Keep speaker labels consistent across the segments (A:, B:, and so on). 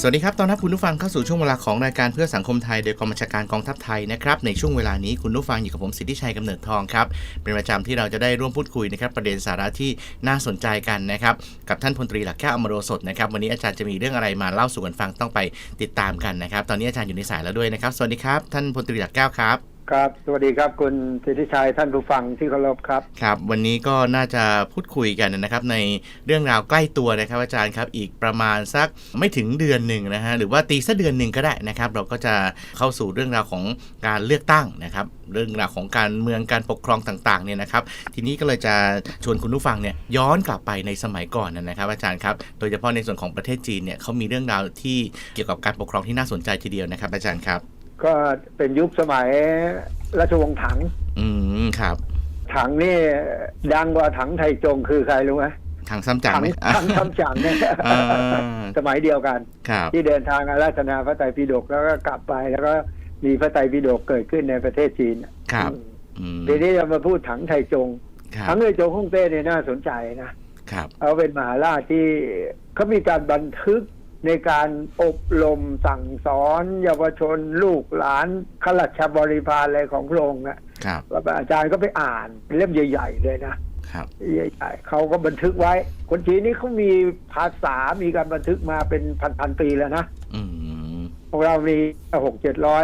A: สวัสดีครับ ตอนรับคุณผู้ฟังเข้าสู่ช่วงเวลาของรายการเพื่อสังคมไทย โดยกองบัญชาการกองทัพไทยนะครับ ในช่วงเวลานี้คุณผู้ฟังอยู่กับผมสิทธิชัยกำเนิดทองครับ เป็นประจำที่เราจะได้ร่วมพูดคุยนะครับประเด็นสาระที่น่าสนใจกันนะครับ กับท่านพลตรีหลักแก้วอมโรสดนะครับ วันนี้อาจารย์จะมีเรื่องอะไรมาเล่าสู่กันฟังต้องไปติดตามกันนะครับ ตอนนี้อาจารย์อยู่ในสายแล้วด้วยนะครับ สวัสดีครับ ท่านพลตรีหลักแก้วครับ
B: ครับ สวัสดีครับคุณสิทธิชัยท่านผู้ฟังที่เคารพครับ
A: ครับ วันนี้ก็น่าจะพูดคุยกันนะครับ ในเรื่องราวใกล้ตัวนะครับอาจารย์ครับ อีกประมาณสักไม่ถึงเดือนหนึ่งนะฮะหรือว่าตีสักเดือนหนึ่งก็ได้นะครับ เราก็จะเข้าสู่เรื่องราวของการเลือกตั้งนะครับ เรื่องราวของการเมืองการปกครองต่างๆเนี่ยนะครับ ทีนี้ก็เลยจะชวนคุณผู้ฟังเนี่ยย้อนกลับไปในสมัยก่อนนะครับ อาจารย์ครับ โดยเฉพาะในส่วนของประเทศจีนเนี่ยเขามีเรื่องราวที่เกี่ยวกับการปกครองที่น่าสนใจทีเดียวนะครับ อาจารย์ครับ
B: ก็เป็นยุคสมัยราชวงศ์ถัง
A: อืมครับ
B: ถังนี่ดังกว่าถังไทยจงคือใครรู้ไหม
A: ทางซ้ำจัง
B: ถั
A: ไหม
B: ถังคำจังเนี่ย
A: อ่า
B: สมัยเดียวกัน
A: ครับ
B: ที่เดินทางอาราธนาพระไตรปิฎกแล้วก็กลับไปแล้วก็มีพระไตรปิฎกเกิดขึ้นในประเทศจีน
A: ครับอืม
B: ทีนี้เรามาพูดถังไทยจง
A: ครับ
B: ถังไทยจงฮ่องเต้เนี่ยน่าสนใจนะครับเขาเป็นมหาราชที่เขามีการบันทึก ในการอบรมสั่งสอนเยาวชนลูกหลานข้าราชบริพารอะไรของพระองค์นะครับแล้วอาจารย์ก็ไปอ่านเป็นเล่มใหญ่ ๆ เลยนะครับใหญ่ๆเขาก็บันทึกไว้ คนจีนนี่เขามีภาษา มีการบันทึกมาเป็นพันๆปีแล้วนะ
A: อืม
B: พวกเรามีหกเจ็ดร้อย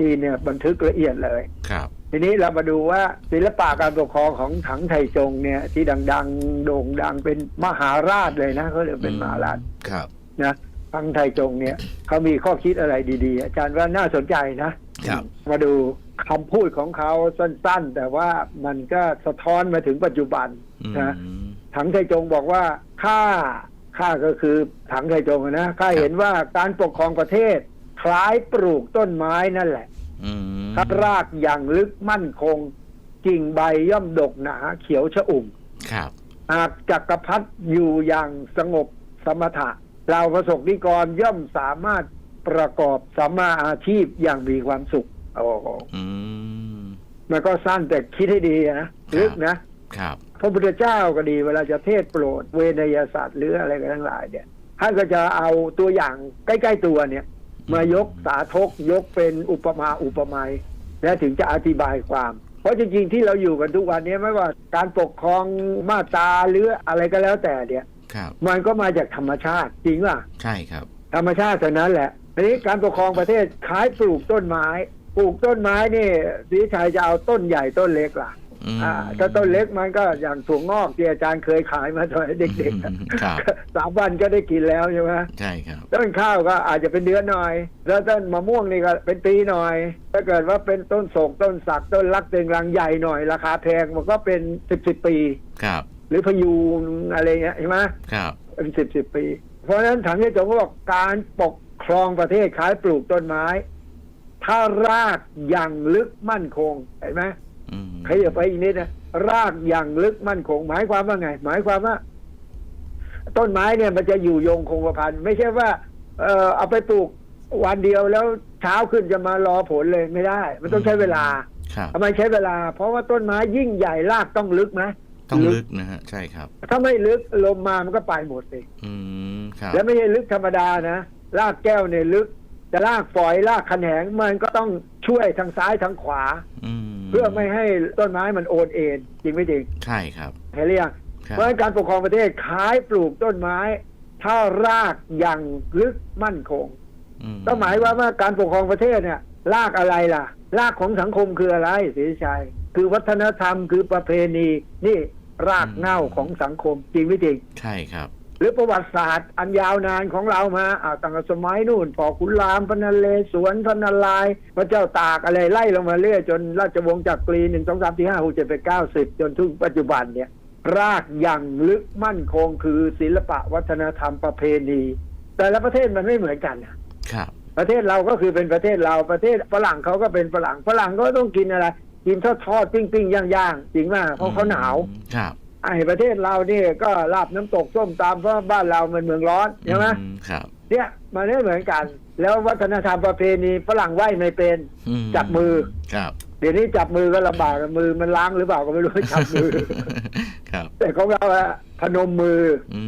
B: จีนเนี่ยบันทึกละเอียดเลย
A: ครับ
B: ทีนี้เรามาดูว่าศิลปะการปกครองของถังไทจงเนี่ย ที่ดัง ๆ โด่งดังเป็นมหาราชเลยนะเขาเรียกเป็นมหาราช
A: ครับ
B: นะ ถังไทจงเนี่ยเขามีข้อคิดอะไรดี ๆ อาจารย์ว่าน่าสนใจนะ
A: ครับ
B: มาดูคำพูดของเขาสั้น ๆ แต่ว่ามันก็สะท้อนมาถึงปัจจุบัน
A: อืม
B: นะถังไทจงบอกว่าข้าข้าก็คือถังไทจงอะนะข้าเห็นว่าการปกครองประเทศ คล้ายปลูกต้นไม้นั่นแหละ
A: อืม
B: ถ้ารากอย่างลึกมั่นคงกิ่งใบย่อมดกหนาเขียวชอุ่ม
A: ครับ
B: หากจักรพรรดิอยู่อย่างสงบสมถะ เราประสบนิกรย่อมสามารถประกอบสัมมาอาชีพอย่างมีความสุขโอ้โห
A: อืม
B: มันก็สั้นแต่คิดให้ดีนะลึกนะ
A: ครับ
B: พระพุทธเจ้าก็ดีเวลาจะเทศน์โปรด เวนยศาสตร์หรืออะไรกันทั้งหลายเนี่ยท่านก็จะเอาตัวอย่างใกล้ ๆ ตัวเนี่ย มายกสาธกยกเป็นอุปมาอุปไมยและถึงจะอธิบายความ เพราะจริง ๆ ที่เราอยู่กันทุกวันนี้ไม่ว่าการปกครองมาตราหรืออะไรก็แล้วแต่เนี่ย
A: ครับ
B: มันก็มาจากธรรมชาติจริงป่ะ
A: ใช่ครับ
B: ธรรมชาติเท่านั้นแหละทีนี้การปกครองประเทศคล้ายปลูกต้นไม้ ปลูกต้นไม้นี่สีชัยจะเอาต้นใหญ่ต้นเล็กล่ะ
A: อืม
B: อ่าถ้าต้นเล็กมันก็อย่างถั่วงอกที่อาจารย์เคยขายมาตอนเด็กๆอะ
A: ครับ
B: สามวันก็ได้กินแล้วใช่ไหม
A: ใช่ครับ
B: ต้นข้าวก็อาจจะเป็นเดือนหน่อย แล้วต้นมะม่วงนี่ก็เป็นปีหน่อย ถ้าเกิดว่าเป็นต้นโศกต้นสักต้นรักเต็งรังใหญ่หน่อยราคาแพงมันก็เป็นสิบสิบปี
A: ครับ
B: หรือพยูนอะไรเงี้ยใช่ไหม
A: ครับ
B: เป็นสิบสิบปี เพราะฉะนั้นถังที่จงก็บอกการปกครองประเทศคล้ายปลูกต้นไม้ ถ้ารากอย่างลึกมั่นคงเห็นไหม
A: อืม
B: ขยับไปอีกนิดนะรากอย่างลึกมั่นคง หมายความว่าไง หมายความว่า ต้นไม้เนี่ยมันจะอยู่ยงคงกระพันไม่ใช่ว่า เออเอาไปปลูกวันเดียวแล้วเช้าขึ้นจะมารอผลเลยไม่ได้ มันต้องใช้เวลา
A: ครับ
B: ทำไมใช้เวลา เพราะว่าต้นไม้ยิ่งใหญ่รากต้องลึกไหม
A: ต้องลึกนะฮะใช่ครับ
B: ถ้าไม่ลึกลมมามันก็ไปหมดเลย
A: อืมครับ
B: แล้วไม่ใช่ลึกธรรมดานะรากแก้วเนี่ยลึกแต่รากฝอยรากขนงมันก็ต้องช่วยทางซ้ายทางขวา
A: อืม
B: เพื่อไม่ให้ต้นไม้มันโอนเอ็นจริงไม่จริง
A: ใช่ครับ
B: เห็นหรือยัง
A: ครับ
B: เพราะฉะนั้นการปกครองประเทศคล้ายปลูกต้นไม้ ถ้ารากอย่างลึกมั่นคง
A: อืม
B: ก็หมายว่าว่าการปกครองประเทศเนี่ยรากอะไรล่ะรากของสังคมคืออะไรศรีชัยคือวัฒนธรรมคือประเพณีนี่ รากเหง้าของสังคมจริงไม่จริง
A: ใช่ครับ
B: หรือประวัติศาสตร์อันยาวนานของเรามาอ่าตั้งแต่สมัยนู่นพอขุนรามพระนเรศวรพระนารายณ์พระเจ้าตากอะไรไล่ลงมาเรื่อยจนราชวงศ์จักรีหนึ่งสองสามสี่ห้าหกเจ็ดแปดเก้าสิบจนถึงปัจจุบันเนี่ย รากอย่างลึกมั่นคงคือศิลปะวัฒนธรรมประเพณี แต่ละประเทศมันไม่เหมือนกันนะครับประเทศเราก็คือเป็นประเทศเราประเทศฝรั่งเขาก็เป็นฝรั่งฝรั่งก็ต้องกินอะไร กินทอดทอดๆปิ้งปิ้งย่างย่างๆจริงมากเพราะเขาหนาว
A: ครับ
B: ไอ้ประเทศเรานี่ก็ลาบน้ำตกส้มตามเพราะบ้านเรามันเมืองร้อนใช่ไหม
A: อืครับ
B: เนี่ยมันไม่เหมือนกัน แล้ววัฒนธรรมประเพณีฝรั่งไหว้ไม่เป็น
A: อื
B: จับมือ
A: ครับ
B: เดี๋ยวนี้จับมือก็ลำบากมือมันล้างหรือเปล่าก็ไม่รู้จับมือ
A: ครับ
B: แต่ของเราอะพนมมือ
A: อื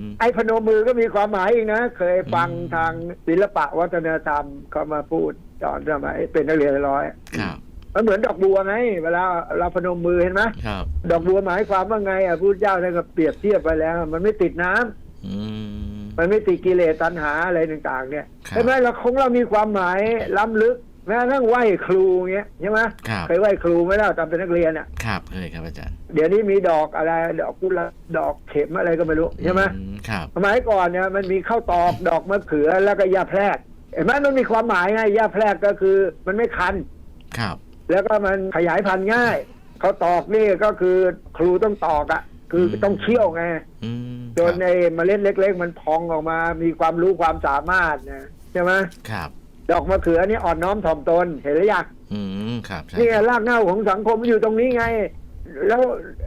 A: ม
B: ไอ้พนมมือก็มีความหมายอีกนะ เคยฟัง
A: อืม
B: ทางศิลปะวัฒนธรรมเขามาพูดตอนสมัยเป็นนักเรียนร้อย
A: ครับ
B: มันเหมือนดอกบัวไงเวลาเราพนมมือเห็นไหม
A: ครับ
B: ดอกบัวหมายความว่าไงอะพูดเจ้าท่านก็เปรียบเทียบไปแล้ว มันไม่ติดน้ำ
A: อืม
B: มันไม่ติดกิเลสตัณหาอะไรต่าง ๆ เนี่ย
A: ครับ
B: ใช่ไหมเราคงเรามีความหมายล้ำลึกแม้กระทั่งไหว้ครูเงี้ยใช่ไหม
A: ครับ
B: เคยไหว้ครูไหมล่ะตอนเป็นนักเรียนอะ
A: ครับเคยครับอาจารย์
B: เดี๋ยวนี้มีดอกอะไร ดอกกุหลาบดอกเข็มอะไรก็ไม่รู้ใช่ไหม
A: อืครับ
B: สมัยก่อนเนี่ยมันมีข้าวตอกดอกมะเขือแล้วก็ยาแพรกเห็นไหมมันมีความหมายไงยาแพรกก็คือ มันไม่คัน
A: ครับ
B: แล้วก็มันขยายพันธุ์ง่าย เขาตอกนี่ก็คือครูต้องตอกอะ่ะ คืออ
A: ม
B: ต้องเคี่ยวไง
A: อืม
B: จนในเมล็ดเล็ก ๆ มันพองออกมา มีความรู้ความสามารถนะใช่ไหม
A: ครับ
B: ดอกมะเขือนี่อ่อนน้อมถ่อมตนเห็นหรือยัง
A: อืมครับใช่
B: นี่ไงรากเหง้าของสังคมมันอยู่ตรงนี้ไง แล้ว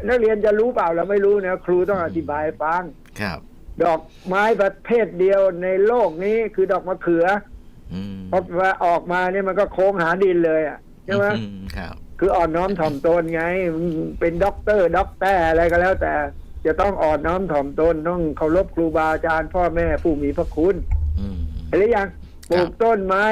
B: นักเรียนจะรู้เปล่าเราไม่รู้นะครูต้องอธิบายให้ฟัง
A: ครับ
B: ดอกไม้ประเภทเดียวในโลกนี้คือดอกมะเขือ
A: อืม
B: พอว่าออกมาเนี่ยมันก็โค้งหาดินเลยอะใช่ไหม
A: อืมครับ
B: คืออ่อนน้อมถ่อมตนไงมึงเป็นด็อกเตอร์ ด็อกแต้อะไรก็แล้ว แต่จะต้องอ่อนน้อมถ่อมตนต้องเคารพครูบาอาจารย์พ่อแม่ผู้มีพระคุณ
A: อืม
B: เห็นหรือยังปลูกต้นไม้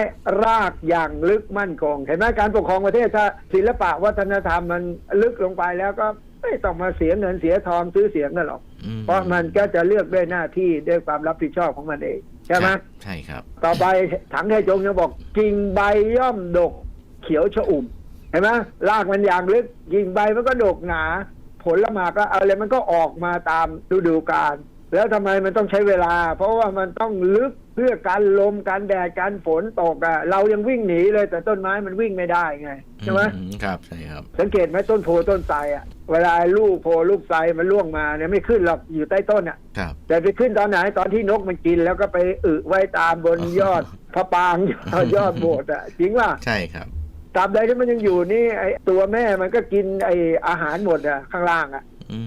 B: รากอย่างลึกมั่นคงเห็นไหมการปกครองประเทศถ้าศิลปะวัฒนธรรมมันลึกลงไปแล้วก็ไม่ต้องมาเสียเงินเสียทองซื้อเสียงกันหรอก
A: อื
B: เพราะมันก็จะเลือกด้วยหน้าที่ด้วยความรับผิดชอบของมันเอง ใช่ไหม
A: ครับใช่ครับ
B: ต่อไปถังไทจงยังบอกกิ่งใบย่อมดกเขียวชอุ่มเห็นไหมรากมันอย่างลึกกิ่งใบมันก็ดกหนา ผลละหมากก็อะไรมันก็ออกมาตามฤดูกาลแล้วทำไมมันต้องใช้เวลา เพราะว่ามันต้องลึกเพื่อการลมการแดดการฝนตกอะเรายังวิ่งหนีเลยแต่ต้นไม้มันวิ่งไม่ได้ไงใช่ไหม
A: อืครับใช่ครับ
B: สังเกตไหมต้นโพต้นไทรอะเวลาลูกโพลูกไทรมันล่วงมาเนี่ยไม่ขึ้นหรอกอยู่ใต้ต้นอะ
A: ครับ
B: แต่ไปขึ้นตอนไหนตอนที่นกมันกินแล้วก็ไปอึไว้ตามบนยอดพระปรางยอดโบสถ์อะจริงว่า
A: ใช่ครับ
B: ตราบใดที่มันยังอยู่นี่ไอตัวแม่มันก็กินไออาหารหมดอะข้างล่างอะ
A: อื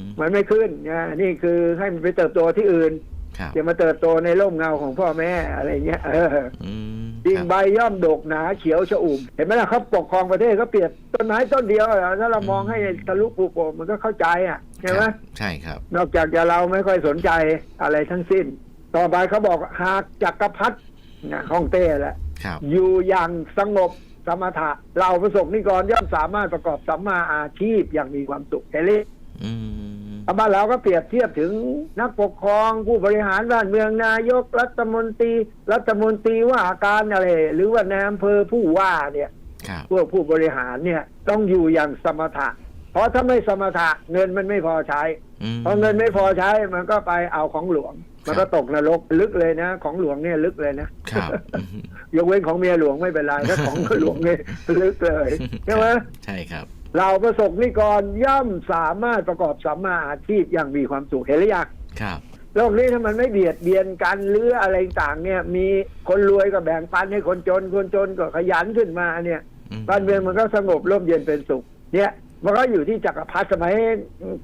A: ม
B: มันไม่ขึ้นนะนี่คือให้มันไปเติบโตที่อื่น
A: ครับ
B: อย่ามาเติบโตในร่มเงาของพ่อแม่อะไรเงี้ยเออ
A: อืม
B: กิ่ง
A: ครับ
B: ใบย่อมดกหนาเขียวชอุ่มเห็นไหมล่ะเขาปกครองประเทศเขาเปรียบต้นไม้ต้นเดียวอะถ้าเรามองให้ทะลุปูโป่งมันก็เข้าใจอะใช่ไหม
A: ครับใช่ครับ
B: นอกจากจะเราไม่ค่อยสนใจอะไรทั้งสิ้น ต่อไปเขาบอกหากจักรพรรดินะฮ่องเต้แหละ
A: ครับ
B: อยู่อย่างสงบ สมถะเราประสบนิกรย่อมสามารถประกอบสัมมาอาชีพอย่างมีความสุขเฮลิ
A: อืม
B: บ้านเราก็เปรียบเทียบถึงนักปกครองผู้บริหารบ้านเมืองนายกรัฐมนตรี รัฐมนตรีว่าการอะไรหรือว่านายอำเภอผู้ว่าเนี่ย
A: ครับ
B: พวกผู้บริหารเนี่ยต้องอยู่อย่างสมถะ เพราะถ้าไม่สมถะเงินมันไม่พอใช้
A: อืม
B: พอเงินไม่พอใช้มันก็ไปเอาของหลวง มันก็ตกนรกลึกเลยนะ ของหลวงเนี่ยลึกเลยนะครับ
A: อืม
B: ยกเว้นของเมียหลวงไม่เป็นไรถ้าของหลวงเนี่ยลึกเลยใช่ไหม
A: ใช่ครับ
B: เราประสบนิกรย่อมสามารถประกอบสัมมาอาชีพอย่างมีความสุขเห็นหรือยัง
A: ครับ
B: โลกนี้ถ้ามันไม่เบียดเบียนกันหรืออะไรต่างเนี่ย มีคนรวยก็แบ่งปันให้คนจนคนจนก็ขยันขึ้นมาเนี่ย
A: อืม
B: บ้านเมืองมันก็สงบร่มเย็นเป็นสุข เนี่ยมันก็อยู่ที่จักรพรรดิสมัย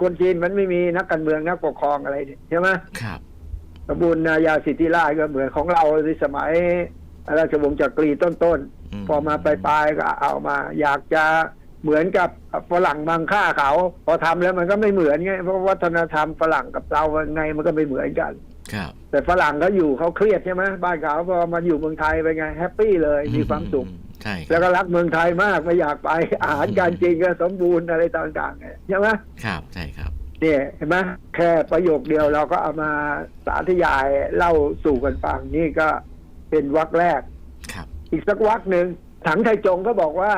B: คนจีนมันไม่มีนักการเมืองนักปกครองอะไรเนี่ยใช่ไหม
A: ครับ
B: สมบูรณาญาสิทธิราชก็เหมือนของเราในสมัยราชวงศ์จักรีต้น
A: ม
B: ๆพอมาปลายๆก็เอามา อยากจะเหมือนกับฝรั่งบางค่าเขา พอทำแล้วมันก็ไม่เหมือนไงเพราะวัฒนธรรมฝรั่งกับเราไงมันก็ไม่เหมือนกัน
A: ครับ
B: แต่ฝรั่งเขาอยู่เขาเครียดใช่ไหมบ้านเขาพอมาอยู่เมืองไทยเป็นไงแฮปปี้เลยมีความสุข
A: อืใช่ค
B: แล้
A: รั
B: ว
A: บ
B: ก็รักเมืองไทยมากไม่อยากไปอาหารการกินก็สมบูรณ์อะไรต่างๆไงใช่ไหม
A: ครับใช่ครับ
B: เนี่ยเห็นไหมแค่ประโยคเดียวเราก็เอามาสาธยายเล่าสู่กันฟังนี่ก็เป็นวรรคแรก
A: ครับ
B: อีกสักวรรคหนึ่งถังไทจงก็บอกว่า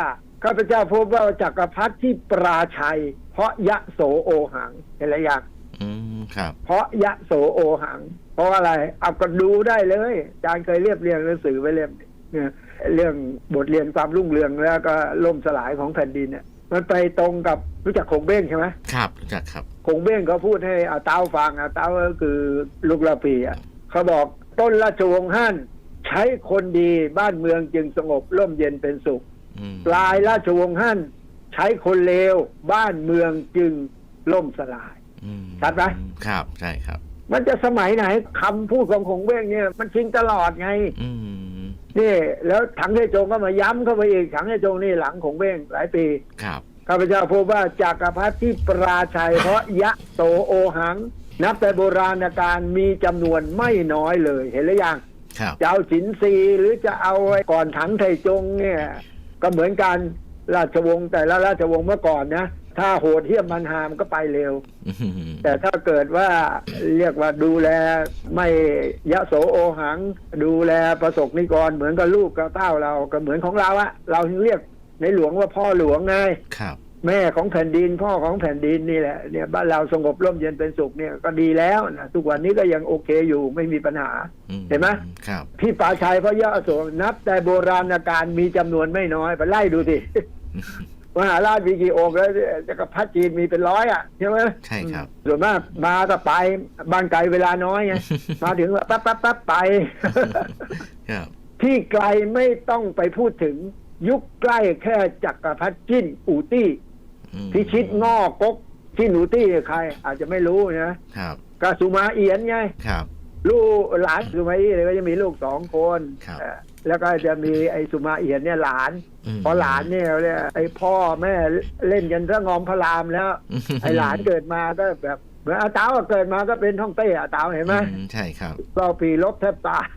B: ข้าพเจ้าพบว่าจักรพรรดิที่ปราชัย เพราะยะโสโอหังเห็นอะไรอย่าง
A: อืมครับ
B: เพราะยะโสโอหัง เพราะอะไรเอาก็ดูได้เลยอาจารย์เคยเรียบเรียงหนังสือไว้เล่มเนี่ยเรื่องบทเรียนความรุ่งเรืองแล้วก็ล่มสลายของแผ่นดินเนี่ย มันไปตรงกับรู้จักคงเบ้งใช่ไหม
A: ครับรู้จักครับ
B: คงเบ้งเขาพูดให้อาเต้าฟังอาเต้าก็คือลูกละปีอะเขาบอกต้นราชวงศ์ฮั่นใช้คนดีบ้านเมืองจึงสงบร่มเย็นเป็นสุข
A: อืม
B: ปลายราชวงศ์ฮั่นใช้คนเลวบ้านเมืองจึงล่มสลาย
A: อืม
B: ชัดไหม
A: ครับใช่ครับ
B: มันจะสมัยไหนคำพูดของคงเว้งเนี่ย มันจริงตลอดไง
A: อืม
B: นี่แล้วถังเทจงก็มาย้ำเข้าไปอีกถังเทจงนี่หลังคงเว้งหลายปี
A: ครับ
B: ข้าพเจ้าพบว่าจักรพรรดิที่ปราชัยเพราะยะโตโอหัง นับแต่โบราณการมีจำนวนไม่น้อยเลยเห็นหรือยัง
A: ครับ
B: จะเอาฉินซีหรือจะเอาไอ้ก่อนถังไทจงเนี่ย ก็เหมือนกันราชวงศ์แต่ละราชวงศ์เมื่อก่อนนะ ถ้าโหดเหี้ยมมันหามก็ไปเร็ว
A: อืม
B: แต่ถ้าเกิดว่าเรียกว่าดูแลไม่ยะโสโอหัง ดูแลประสบนิกรเหมือนกับลูกกับเต้าเราก็เหมือนของเราอะเราถึงเรียกในหลวงว่าพ่อหลวงไง
A: ครับ
B: แม่ของแผ่นดินพ่อของแผ่นดินนี่แหละเนี่ยบ้านเราสงบร่มเย็นเป็นสุขเนี่ยก็ดีแล้วนะทุกวันนี้ก็ยังโอเคอยู่ไม่มีปัญหา
A: อื
B: เห็นไหม
A: ครับ
B: พี่ป่าชัยพระยะโสนับแต่โบราณการมีจำนวนไม่น้อยไปไล่ดูสิ มหาราชมีกี่องค์แล้วจักรพรรดิจีนมีเป็นร้อยอะใช่ไหม
A: ใช่ครับ
B: ส่วนมากมาก็ไปบ้านไกลเวลาน้อยไงมาถึงปั๊บปั๊บปั๊บไป
A: ครับ
B: ที่ไกลไม่ต้องไปพูดถึงยุคใกล้แค่จักรพรรดิจิ้นอูตี้
A: อืม
B: พิชิตงอกกกจิ้นอูตี้ใคร อาจจะไม่รู้นะครับก็สุมาเอียนไง
A: ครับ
B: ลูกหลานสุมาเอียนก็จะมีลูกสองคน
A: ครับ
B: เอ่อ แล้วก็จะมีไอ้สุมาเอียนเนี่ยหลาน
A: ม
B: พอหลานเนี่ยเนี่ยไอ้พ่อแม่เล่นกันซะงอมพระรามแล้ว ไอ้หลานเกิดมาก็แบบเหมือนอาเต้าอะเกิดมาก็เป็นท่องเต้อาเต้าเห็นไหม
A: อืใช่ครับ
B: ก็ปีลบแทบตาย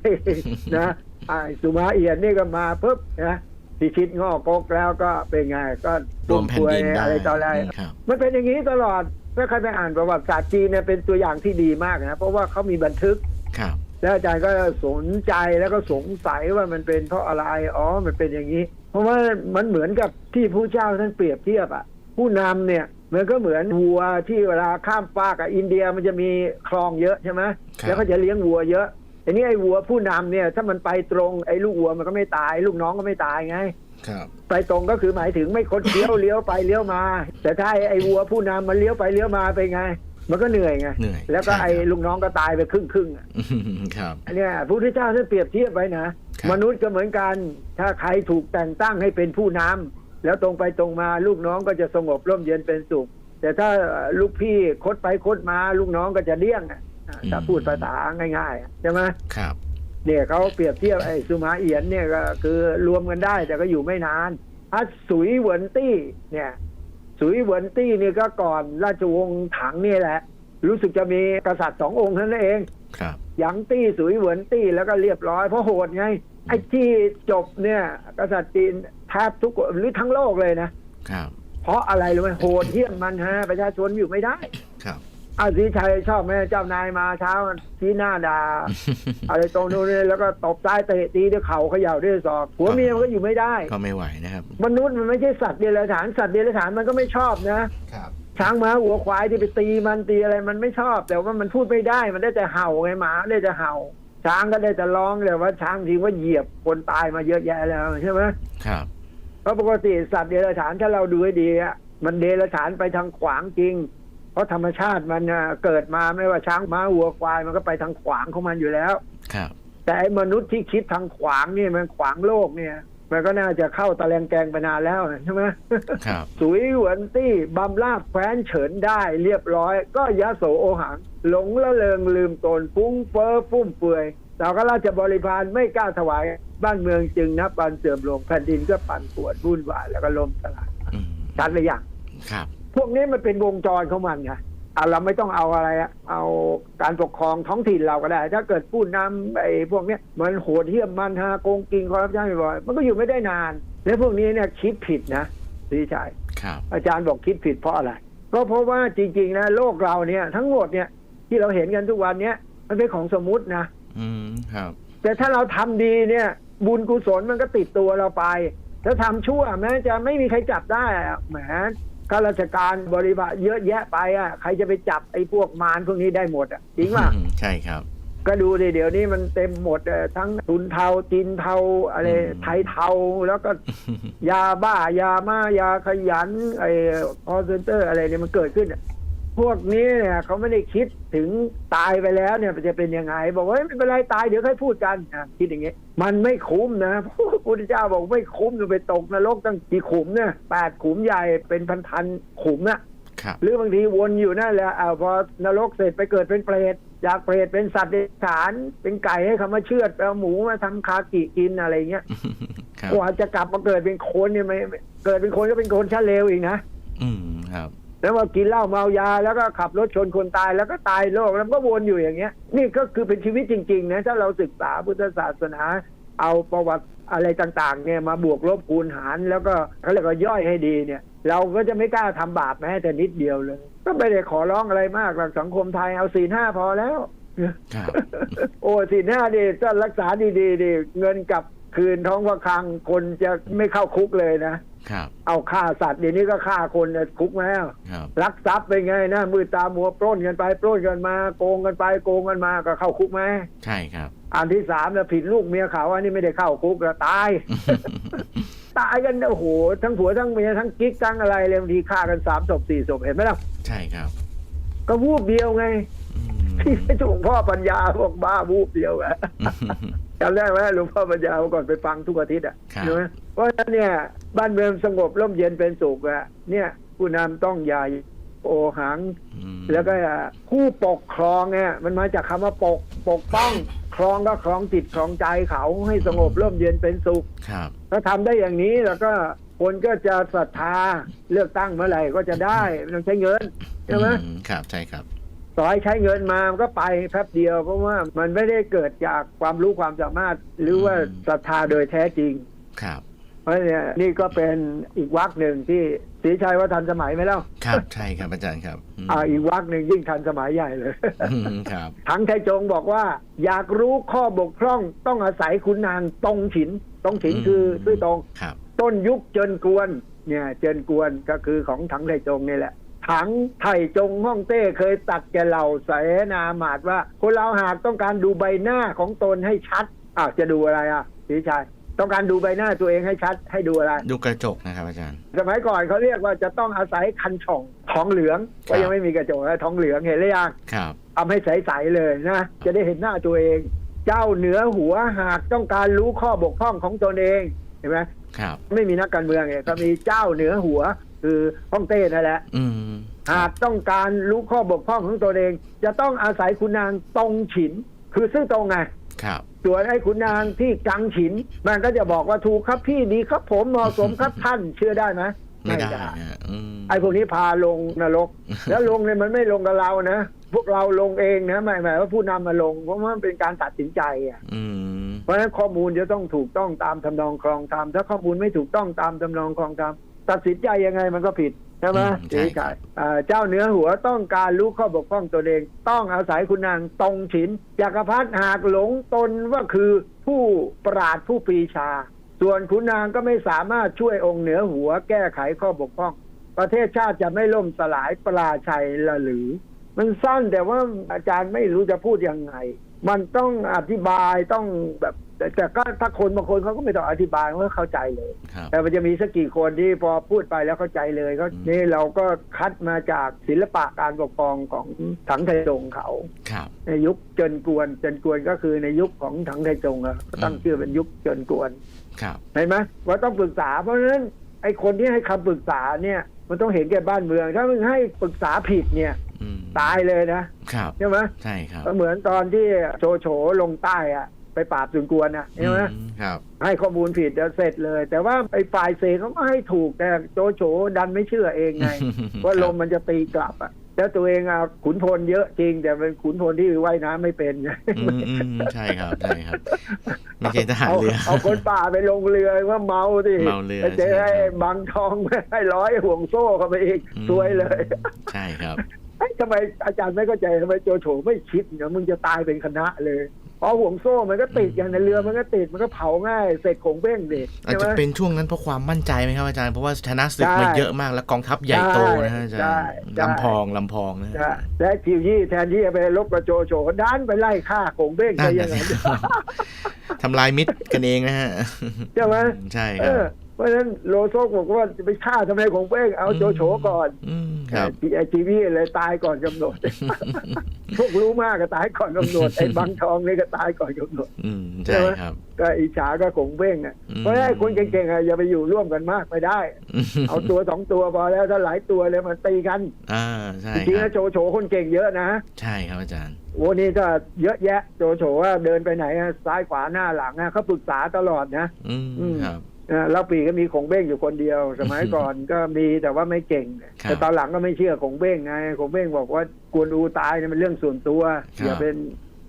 B: นะไอ้สุมาเอียนนี่ก็มาปุ๊บนะพิชิตงอกกแล้วก็เป็นไงก็
A: รวมแผ่นดินได้
B: อะไรต่ออะไร
A: ครับ
B: มันเป็นอย่างนี้ตลอดถ้าใครไปอ่านประวัติศาสตร์จีนเนี่ยเป็นตัวอย่างที่ดีมากนะเพราะว่าเขามีบันทึก
A: ครับ
B: แล้วอาจารย์ก็สนใจแล้วก็สงสัยว่ามันเป็นเพราะอะไรอ๋อมันเป็นอย่างนี้ เพราะว่ามันเหมือนกับที่ผู้เจ้าท่านเปรียบเทียบอะผู้นำเนี่ยมันก็เหมือนวัวที่เวลาข้ามฟากกับอินเดียมันจะมีคลองเยอะใช่ไหม
A: ครับ
B: แล้วก็จะเลี้ยงวัวเยอะทีนี้ไอ้วัวผู้นำเนี่ย ถ้ามันไปตรงไอ้ลูกวัวมันก็ไม่ตาย ลูกน้องก็ไม่ตายไง
A: ครับ
B: ไปตรงก็คือหมายถึงไม่คดเลี้ยวเลี้ยวไปเลี้ยวมา แต่ถ้าไอ้ไอ้วัวผู้นำมันเลี้ยวไปเลี้ยวมาเป็นไง มันก็เหนื่อยไง
A: เหนื่อย
B: แล้วก็
A: ใช่
B: ไอ้
A: ครับ
B: ลูกน้องก็ตายไปครึ่งครึ่งๆอะ
A: อืมครับ
B: อันเนี้ยพระพุทธเจ้าท่านเปรียบเทียบไว้นะ
A: ครับ
B: มนุษย์ก็เหมือนกัน ถ้าใครถูกแต่งตั้งให้เป็นผู้นำแล้วตรงไปตรงมาลูกน้องก็จะสงบร่มเย็นเป็นสุข แต่ถ้าลูกพี่คดไปคดมาลูกน้องก็จะเลี่ยงอะถ้าพูดภาษาง่ายๆอะใช่ไหม
A: ครับ
B: เนี่ยเขาเปรียบเทียบไอ้สุมาเอียนเนี่ยก็คือรวมกันได้แต่ก็อยู่ไม่นานอัศสุยเหวินตี้เนี่ย สุยเหวินตี้นี่ก็ก่อนราชวงศ์ถังนี่แหละ รู้สึกจะมีกษัตริย์สององค์เท่านั้นเอง
A: ครับ
B: หยางตี้สุยเหวินตี้แล้วก็เรียบร้อยเพราะโหดไงไอ้ที่จบเนี่ย กษัตริย์จีนแทบทุกคนหรือทั้งโลกเลยนะ
A: ครับ
B: เพราะอะไรรู้ไหมโหดเหี้ยมมันฮะประชาชนอยู่ไม่ได้
A: ครับ
B: อาสีชัยชอบไหมเจ้านายมาเช้าชี้หน้าด่า อะไรตรงนู้นนี่แล้วก็ตบซ้ายเตะตีด้วยเข่าเขย่าด้วยศอกหัวเมียมันก็อยู่ไม่ได้
A: ก็ไม่ไหวนะครับ
B: มนุษย์มันไม่ใช่สัตว์เดรัจฉานสัตว์เดรัจฉานมันก็ไม่ชอบนะ
A: ครับ
B: ช้างม้าหัวควายที่ไปตีมันตีอะไรมันไม่ชอบ แต่ว่ามันพูดไม่ได้มันได้แต่เห่าไงหมาได้แต่เห่า ช้างก็ได้แต่ร้องแต่ว่าช้างทีว่าเหยียบคนตายมาเยอะแยะแล้วใช่ไหม
A: ครับ
B: เพราะปกติสัตว์เดรัจฉานถ้าเราดูให้ดีอะมันเดรัจฉานไปทางขวางจริง เพราะธรรมชาติมันน่ะเกิดมาไม่ว่าช้างม้าวัวควายมันก็ไปทางขวางของมันอยู่แล้ว
A: ครับ
B: แต่ไอ้มนุษย์ที่คิดทางขวางนี่มันขวางโลกเนี่ย มันก็น่าจะเข้าตะแลงแกงไปนานแล้วใช่ไหม
A: ครับ
B: สุยหวนตี้บำลาบแคว้นเฉินได้เรียบร้อย ก็ยะโสโอหัง หลงละเลงลืมตนฟุ้งเฟ้อฟุ่มเฟือยสาวก็ราชบริพารไม่กล้าถวายบ้านเมืองจึงนับปันเสื่อมลงแผ่นดินก็ปั่นป่วนวุ่นวายแล้วก็ล่มสลาย
A: อืม
B: ชัดเลยอย่าง
A: ครับ
B: พวกนี้มันเป็นวงจรของมันไงอะเราไม่ต้องเอาอะไรอะเอาการปกครองท้องถิ่นเราก็ได้ ถ้าเกิดผู้นำไอ้พวกเนี้ยมันโหดเหี้ยมมันฮาโกงกินคอร์รัปชันบ่อยๆมันก็อยู่ไม่ได้นาน แล้วพวกนี้เนี่ยคิดผิดนะสีชัย
A: ครับ
B: อาจารย์บอกคิดผิดเพราะอะไรก็เพราะว่าจริงๆนะโลกเราเนี่ย ทั้งหมดเนี่ยที่เราเห็นกันทุกวันเนี้ยมันเป็นของสมมุตินะ
A: อืมครับ
B: แต่ถ้าเราทำดีเนี่ย บุญกุศลมันก็ติดตัวเราไปถ้าทำชั่วแม้จะไม่มีใครจับได้อะแหม ข้าราชการบริบาเยอะแยะไปอะใครจะไปจับไอ้พวกมารพวกนี้ได้หมดอะจริงป่ะ
A: อืมใช่ครับ
B: ก็ดูดิเดี๋ยวนี้มันเต็มหมดเอ่อทั้งทุนเทาจีนเทาอะไร
A: อืม
B: ไทยเทาแล้วก็ ยาบ้ายามายาขยันไอ้คอเซนเตอร์อะไรเนี่ยมันเกิดขึ้นอะ พวกนี้เนี่ยเขาไม่ได้คิดถึงตายไปแล้วเนี่ยมันจะเป็นยังไง บอกว่าเฮ้ยไม่เป็นไรตายเดี๋ยวค่อยพูดกันอะคิดอย่างเงี้ยมันไม่คุ้มนะพระพุทธเจ้าบอกไม่คุ้มจะไปตกนรกตั้งกี่ขุมเนี่ยแปดขุมใหญ่เป็นพันพันๆขุมน่ะ
A: ครับ
B: หรือบางทีวนอยู่นั่นแหละอ้าวพอนรกเสร็จไปเกิดเป็นเปรตจากเปรตเป็นสัตว์เดรัจฉานเป็นไก่ให้เขามาเชือดเอาหมูมาทำคากิกินอะไรเงี้ย
A: ครับ
B: กว่าจะกลับมาเกิดเป็นคนเนี่ยไม่เกิดเป็นคนก็เป็นคนชั้นเลวอีกนะ
A: อืมครับ
B: แล้วว่ากินเหล้าเมายาแล้วก็ขับรถชนคนตายแล้วก็ตายโลกแล้วมันก็วนอยู่อย่างเงี้ย นี่ก็คือเป็นชีวิตจริงๆนะถ้าเราศึกษาพุทธศาสนา เอาประวัติอะไรต่างๆเนี่ยมาบวกลบคูณหาร แล้วก็เขาเรียกว่าย่อยให้ดีเนี่ย เราก็จะไม่กล้าทำบาปแม้แต่นิดเดียวเลย ก็ไม่ได้ขอร้องอะไรมากหรอกสังคมไทยเอาสี่ห้าพอแล้ว
A: ครับ
B: โอ้สี่ห้าดีถ้ารักษาดีๆดีเงินกลับคืนท้องพระคลังคนจะไม่เข้าคุกเลยนะ
A: ครับ
B: เอาฆ่าสัตว์เดี๋ยวนี้ก็ฆ่าคนเนี่ยคุกแล้ว
A: ครับ
B: ลักทรัพย์เป็นไงนะมือตามัวปล้นกันไปปล้นกันมาโกงกันไปโกงกันมาก็เข้าคุกไหม
A: ใช่ครับ
B: อันที่สามแล้วผิดลูกเมียเขาอันนี้ไม่ได้เข้าคุกก็ตายตายกันโอ้โหทั้งผัวทั้งเมียทั้งกิ๊กทั้งอะไรเลยบางทีฆ่ากันสามศพสี่ศพเห็นไหมล่ะ
A: ใช่ครับ
B: ก็วูบเดียวไง
A: อืม
B: ที่หลวงพ่อปัญญาบอกบ้าวูบเดียวอะ จำได้ไหมหลวงพ่อปัญญาเมื่อก่อนไปฟังทุกอาทิตย์อะ
A: ครับ
B: ใช่ไหมเพราะฉะนั้นเนี่ยบ้านเมืองสงบร่มเย็นเป็นสุขอะเนี่ยผู้นำต้องอย่าโอหัง
A: อืม
B: แล้วก็ผู้ปกครองเนี่ยมันมาจากคำว่าปกปกป้องครองก็ครองจิตครองใจเขาให้สงบร่มเย็นเป็นสุข
A: ครับ
B: ถ้าทำได้อย่างนี้แล้วก็คนก็จะศรัทธาเลือกตั้งเมื่อไหร่ก็จะได้ ไม่ต้องใช้เงินใช่ไหม
A: อืมครับใช่ครับ
B: ต่อให้ใช้เงินมามันก็ไปแป๊บเดียว เพราะว่ามันไม่ได้เกิดจากความรู้ความสามารถ หรือว่า
A: อืม
B: ศรัทธาโดยแท้จริง
A: ครับ
B: เพราะเนี่ยนี่ก็เป็นอีกวักหนึ่งที่ศรีชัยว่าทันสมัยไหมเล่า
A: ครับใช่ครับอาจารย์ครับม
B: อ่าอีกวักหนึ่งยิ่งทันสมัยใหญ่เลย
A: อืมครับ
B: ทั้งไทจงบอกว่า อยากรู้ข้อบกพร่องต้องอาศัยคุณนางตรงฉินตรงฉิน
A: อืม
B: คือซื่อตรง
A: ครับ
B: ต้นยุคเจินกวนเนี่ย เจินกวนก็คือของถังไทจงนี่แหละ ถังไทจงฮ่องเต้เคยตัดแกเหล่าเสนาหมาดว่า คนเราหากต้องการดูใบหน้าของตนให้ชัดอ้าวจะดูอะไรอะสีชัยต้องการดูใบหน้าตัวเองให้ชัด ให้ดูอะไร
A: ดูกระจกนะครับอาจารย์
B: สมัยก่อนเขาเรียกว่าจะต้องอาศัยคันช่องทองเหลือง
A: ครั
B: ก็
A: บ
B: ยังไม่มีกระจกนะทองเหลืองเห็นหรือยัง
A: ครับ
B: ทำให้ใสๆเลยนะ จะได้เห็นหน้าตัวเอง เจ้าเหนือหัวหากต้องการรู้ข้อบกพร่องของตนเองเห็นไหม
A: ครับ
B: ไม่มีนักการเมืองเนี่ยก็มีเจ้าเหนือหัว คือฮ่องเต้นั่นแหละ
A: อืม
B: หากต้องการรู้ข้อบกพร่องของตนเอง จะต้องอาศัยคุณนางตรงฉิน คือซื่อตรงไง
A: ครับ
B: ส่วนไอ้คุณนางที่กังฉิน มันก็จะบอกว่าถูกครับพี่ดีครับผมเหมาะสมครับท่านเชื่อได้ไหม
A: ไม่ได้ฮะอืม
B: ไอ้พวกนี้พาลงนรก แล้วลงเนี่ยมันไม่ลงกับเรานะพวกเราลงเองนะไม่หมายว่าผู้นำมาลง เพราะว่ามันเป็นการตัดสินใจอะ
A: อืม
B: เพราะฉะนั้นข้อมูลจะต้องถูกต้องตามทำนองครองธรรมถ้าข้อมูลไม่ถูกต้องตามทำนองครองธรรม ตัดสินใจยังไงมันก็ผิดใช่ไหม
A: อืมใช่ครับ
B: อ่าเจ้าเหนือหัวต้องการรู้ข้อบกพร่องตัวเอง ต้องอาศัยคุณนางตรงฉินจักรพรรดิหากหลงตนว่าคือผู้ปราดผู้ปรีชา ส่วนขุนนางก็ไม่สามารถช่วยองค์เหนือหัวแก้ไขข้อบกพร่อง ประเทศชาติจะไม่ล่มสลายปราชัยละหรือ มันสั้นแต่ว่าอาจารย์ไม่รู้จะพูดยังไง มันต้องอธิบายต้องแบบ แต่แต่ก็ถ้าคนบางคนเขาก็ไม่ต้องอธิบายเขาก็เข้าใจเลย
A: ครับ
B: แต่มันจะมีสักกี่คนที่พอพูดไปแล้วเข้าใจเลยก็
A: อืม
B: นี่เราก็คัดมาจากศิลปะการปกครองของถังไทจงเขา
A: ครับ
B: ในยุคเจินกวนเจินกวนก็คือในยุคของถังไทจงอะก็ตั้ง
A: อืม
B: ชื่อเป็นยุคเจินกวน
A: ครับ
B: เห็นไหมว่าต้องปรึกษา เพราะฉะนั้นไอ้คนที่ให้คำปรึกษาเนี่ย มันต้องเห็นแก่บ้านเมือง ถ้ามึงให้ปรึกษาผิดเนี่ย
A: อืม
B: ตายเลยนะครับ ใช่ไหม
A: ใช่ครับ
B: ก็เหมือนตอนที่โจโฉลงใต้อะ ไปปราบสุนกวนอะใช่ไหม
A: อืมครับ
B: ให้ข้อมูลผิดแล้วเสร็จเลย แต่ว่าไอ้ฝ่ายเสกเขาก็ให้ถูกแต่โจโฉดันไม่เชื่อเองไงว่าลมมันจะตีกลับอะแล้วตัวเองอะขุนพลเยอะจริง แต่เป็นขุนพลที่ว่ายน้ำไม่เป็นไง
A: อืมอืมใช่ครับใช่ครับไม่ใช่ทหาร
B: เอา
A: เรือ
B: เอาคนป่าไปลงเรือว่าเมาดิ
A: เมาเรือ
B: ไปเจอ
A: ใช่
B: ให้
A: ครับ
B: บังทองให้ร้อยห่วงโซ่เข้าไปอีก
A: อืม
B: ซวยเลย
A: ใช่ครับ
B: เอ้ยทำไมอาจารย์ไม่เข้าใจทำไมโจโฉไม่คิดเนี่ยมึงจะตายเป็นคณะเลยเพราะห่วงโซ่มันก็ติดอย่างในเรือมันก็ติดมันก็เผาง่ายเสร็จของเบ้งดิ
A: อาจ
B: ใช่ไห
A: จะ
B: ม
A: เป็นช่วงนั้นเพราะความมั่นใจไหมครับอาจารย์เพราะว่าชนะศึก
B: ใช่
A: มาเยอะมากแล้วกองทัพใหญ่โตนะฮะอาจาร
B: ใช่
A: ย์
B: ใช่
A: ลำพองลำพองนะฮะ
B: นะและจิวยี่แทนที่จะไปลบกับโจโฉดันไปไล่ฆ่าโขงเบ้ง
A: นั่
B: ได้
A: น
B: ยั
A: นะ
B: งไง
A: สิทำลายมิตรกันเองนะฮะ
B: ใช่ไหม
A: ใช่
B: เอ
A: ครับ
B: อเพ ราะฉะนั้นโลโซกบอกว่าจะไปฆ่าทำไมโขงเบ้งเอาโจโฉก่อน
A: อืมครับ
B: แต่ไอจีวีเลยตายก่อนกำหนดพวกรู้มากก็ตายก่อนกำหนดไอ้บางทองนี่ก็ตายก่อนกำหนด
A: อืมใช่ครับ
B: ก็อิจฉาก็โขงเบ้งอะ
A: อืม
B: เพราะฉะนั้นไอ้คนเก่งๆอะอย่าไปอยู่ร่วมกันมากไม่ได้ เอาตัวสองตัวพอแล้วถ้าหลายตัวเลยมันตีกัน
A: อ่าใช่
B: จริงๆ
A: ครั
B: แล้
A: บ
B: วโจโฉคนเก่งเยอะนะ
A: ใช่ครับอาจารย์
B: โอ้นี่ก็เยอะแยะ โจโฉว่าเดินไปไหนอะซ้ายขวาหน้าหลังอะเขาปรึกษาตลอดนะ
A: อืม
B: อืม
A: ครับ
B: เออ แล้วปีก็มีขงเบ้งอยู่คนเดียว สมัยก่อนก็มีแต่ว่าไม่เก่ง
A: ครับ
B: แต่ตอนหลังก็ไม่เชื่อขงเบ้งไงขงเบ้งบอกว่ากวนอูตายเนี่ยมันเรื่องส่วนตัว
A: ครับ
B: อย่าเป็น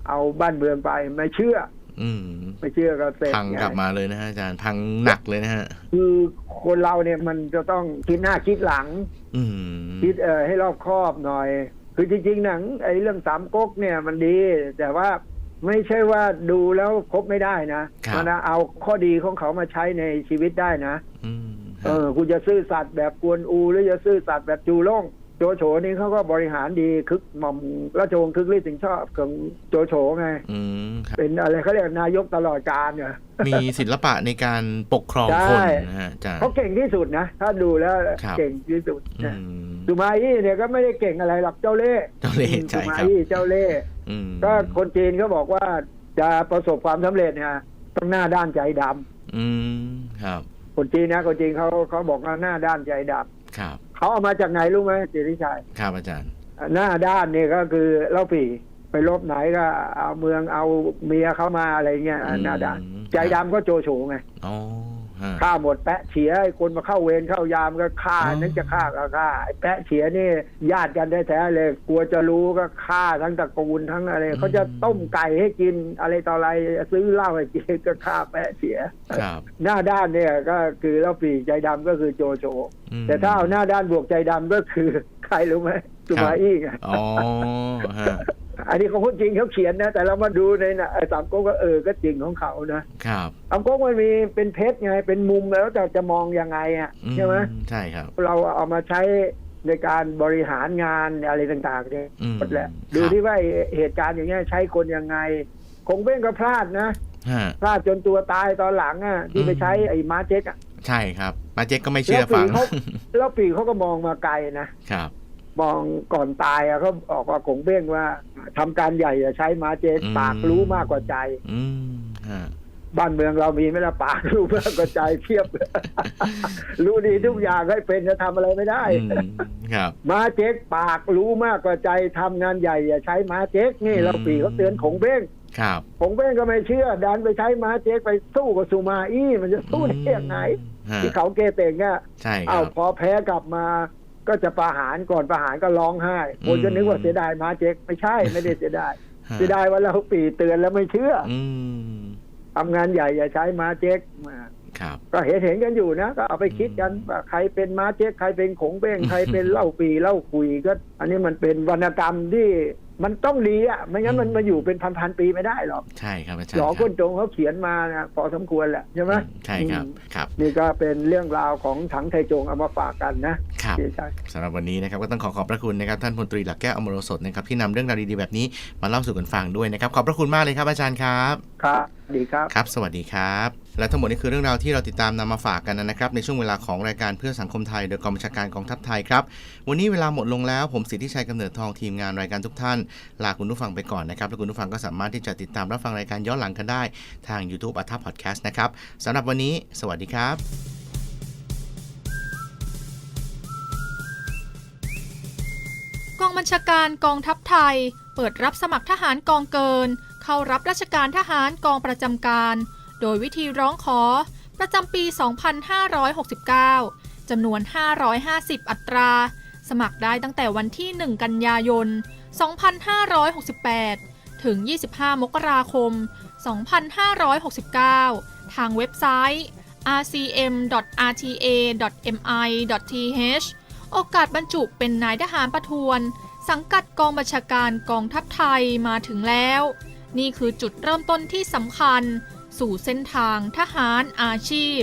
B: เอาบ้านเมืองไปไม่เชื่อ
A: อืม
B: ไม่เชื่อก็เสร็จ
A: พัง
B: ไง
A: กลับมาเลยนะฮะอาจารย์พังหนักเลยนะฮะ
B: คือคนเราเนี่ยมันจะต้องคิดหน้าคิดหลัง
A: อืม
B: คิดเออให้รอบคอบหน่อย คือจริงๆหนังไอ้เรื่องสามก๊กเนี่ยมันดี แต่ว่า ไม่ใช่ว่าดูแล้วครบไม่ได้นะครับ มันเอาข้อดีของเขามาใช้ในชีวิตได้นะ
A: อืมค
B: เอ
A: รับ
B: อคุณจะซื่อสัตย์แบบกวนอู หรือจะซื่อสัตย์แบบจูล่ง โจโฉนี่เขาก็บริหารดีคึกหม่อมราชวงศ์คึกฤทธิ์ถึงชอบของโจโฉไง
A: อืมครับ
B: เป็นอะไรเขาเรียกนายกตลอดกาลเนี่ย
A: มีศิลปะในการปกครอง
B: ใช่
A: คนนะฮะอาจารย์
B: เขาเก่งที่สุดนะถ้าดูแล้ว
A: ครับ
B: เก่งที่สุด
A: อื
B: นะ
A: ม
B: สุมาอี้เนี่ยก็ไม่ได้เก่งอะไรหรอกเจ้าเล่ห์
A: เจ้าเล่ห์
B: อืม
A: ใช่
B: สุมา
A: ครับ
B: อี้เจ้าเล่ห์
A: อืม
B: ก็คนจีนเขาบอกว่าจะประสบความสำเร็จเนี่ยต้องหน้าด้านใจดำ
A: อืมครับ
B: คนจีนนะคนจีนเขาเขาบอกว่าหน้าด้านใจด
A: ครับำ
B: เขาเอามาจากไหนรู้ไหมสิริชัย
A: ครับอาจารย์
B: หน้าด้านเนี่ยก็คือเล่าปี่ไปลบไหนก็เอาเมืองเอาเมียเข้ามาอะไรเงี้ย
A: อืม
B: หน้าด้าน ใจดำก็โจโฉไง
A: อ๋อฮะ
B: ฆ่าหมดแปะเฉียไอ้คนมาเข้าเวรเข้ายามก็ฆ่า
A: อ๋อ
B: นึกจะฆ่าก็ฆ่าไอ้แปะเฉียนี่ญาติกันแท้ๆเลย กลัวจะรู้ก็ฆ่าทั้งตระกูลทั้งอะไรเขาจะต้มไก่ให้กินอะไรต่ออะไรซื้อเหล้าให้กินก็ฆ่าแปะเฉีย
A: ครับ
B: หน้าด้านเนี่ยก็คือเล่าปี่ใจดำก็คือโจโฉ
A: อืม
B: แต่ถ้าเอาหน้าด้านบวกใจดำก็คือใครรู้ไหมสุมาอี้ไง
A: อ๋อฮะ
B: อันนี้เขาพูดจริงเขาเขียนนะ แต่เรามาดูในนะไอ้สามก๊กก็เออก็จริงของเขานะครับสามก๊กมันมีเป็นเพชรไง เป็นมุมแล้วแต่จะมองยังไงอะ
A: อื
B: ใช่ไหม
A: ใช่ครับ
B: เราเอามาใช้ในการบริหารงานอะไรต่างๆเนี่ย
A: อืม
B: หมดแหละ
A: ครับ
B: ดูที่ว่าเหตุการณ์อย่างเงี้ยใช้คนยังไง คงเบ้งก็พลาดนะ
A: ฮะ
B: พลาดจนตัวตายตอนหลังอะที่ไป
A: อืม
B: ใช้ไอ้ม้าเจ๊กอะ
A: ใช่ครับ มาเจ๊กก็ไม่เชื่อ
B: แล้วปี
A: ฟัง
B: เขาแล้วปีเขาก็มองมาไกลนะ
A: ครับ
B: มองก่อนตายอะเขาบอกว่าคงเบ้งว่าทำการใหญ่อย่าใช้ม้าเจน
A: อืม
B: ปากรู้มากกว่าใจ
A: อืมฮะ
B: บ้านเมืองเรามีไหมล่ะปากรู้มากกว่าใจเทียบ รู้ดีทุกอย่างให้เป็นจะทำอะไรไม่ได้
A: อืมครับ
B: ม้าเจ๊กปากรู้มากกว่าใจทำงานใหญ่อย่าใช้ม้าเจ๊กนี่
A: อืม
B: เราปีเขาเตือนขงเบ้ง
A: ครับ
B: ขงเบ้งก็ไม่เชื่อ ดันไปใช้ม้าเจ๊กไปสู้กับสุมาอี้มันจะสู้ได้ยังไง
A: ฮะ
B: ที่เขาเกเตงอะ
A: ใช่ค
B: อ้า
A: รั
B: ว
A: บ
B: พอแพ้กลับมา ก็จะประหารก่อนประหารก็ร้องไห้คนจะนึกว่าเสียดายม้าเจ๊กไม่ใช่ไม่ได้เสียดาย
A: ฮะ
B: เสียดายว่าเราปีเตือนแล้วไม่เชื่อ
A: อืม
B: ทำงานใหญ่อย่าใช้ม้าเจ๊กมา
A: ครับ
B: ก็เห็นเห็นกันอยู่นะก็เอาไปคิดกันว่าใครเป็นม้าเจ๊กใครเป็นขงเบ้งใครเป็นเล่าปีเล่าคุยก็ อันนี้มันเป็นวรรณกรรมที่มันต้องดีอะไม่งั้นมันมาอยู่เป็นพันๆปีไม่ได้หรอก
A: ใช่ครับอาจารย์
B: หลอ
A: ค
B: ก้
A: รั
B: น
A: บ
B: จงเขาเขียนมานะพอสมควรแหละใช่ไหม
A: อืมใช่ครับ
B: อืม
A: ครับ
B: นี่ก็เป็นเรื่องราวของถังไทจงเอามาฝากกันนะครับพี่ชาย
A: สำหรับวันนี้นะครับก็ต้องขอขอบพระคุณนะครับท่านพลตรีหลักแก้วอมรสดนะครับที่นำเรื่องราวดีๆแบบนี้มาเล่าสู่กันฟังด้วยนะครับขอบพระคุณมากเลยครับอาจารย์ครับ
B: ครับดีครับ
A: ครับ สวัสดีครับ และทั้งหมดนี้คือเรื่องราวที่เราติดตามนำมาฝากกันนะครับ ในช่วงเวลาของรายการเพื่อสังคมไทย โดยกองบัญชาการกองทัพไทยครับ วันนี้เวลาหมดลงแล้วผมสิทธิชัยกำเนิดทองทีมงานรายการทุกท่าน ลาคุณผู้ฟังไปก่อนนะครับ และคุณผู้ฟังก็สามารถที่จะติดตามรับฟังรายการย้อนหลังกันได้ทาง YouTube อัทับพอดแคสต์นะครับสำหรับวันนี้ สวัสดีครับ
C: กองบัญชาการกองทัพไทย เปิดรับสมัครทหารกองเกิน เข้ารับราชการทหารกองประจำการ โดยวิธีร้องขอ ประจำปี 2569 จำนวน 550 อัตรา สมัครได้ตั้งแต่วันที่ 1 กันยายน 2568 ถึง 25 มกราคม 2569 ทางเว็บไซต์ rcm.rta.mi.th โอกาสบรรจุเป็นนายทหารประทวน สังกัดกองบัญชาการกองทัพไทยมาถึงแล้ว นี่คือจุดเริ่มต้นที่สำคัญ สู่เส้นทางทหารอาชีพ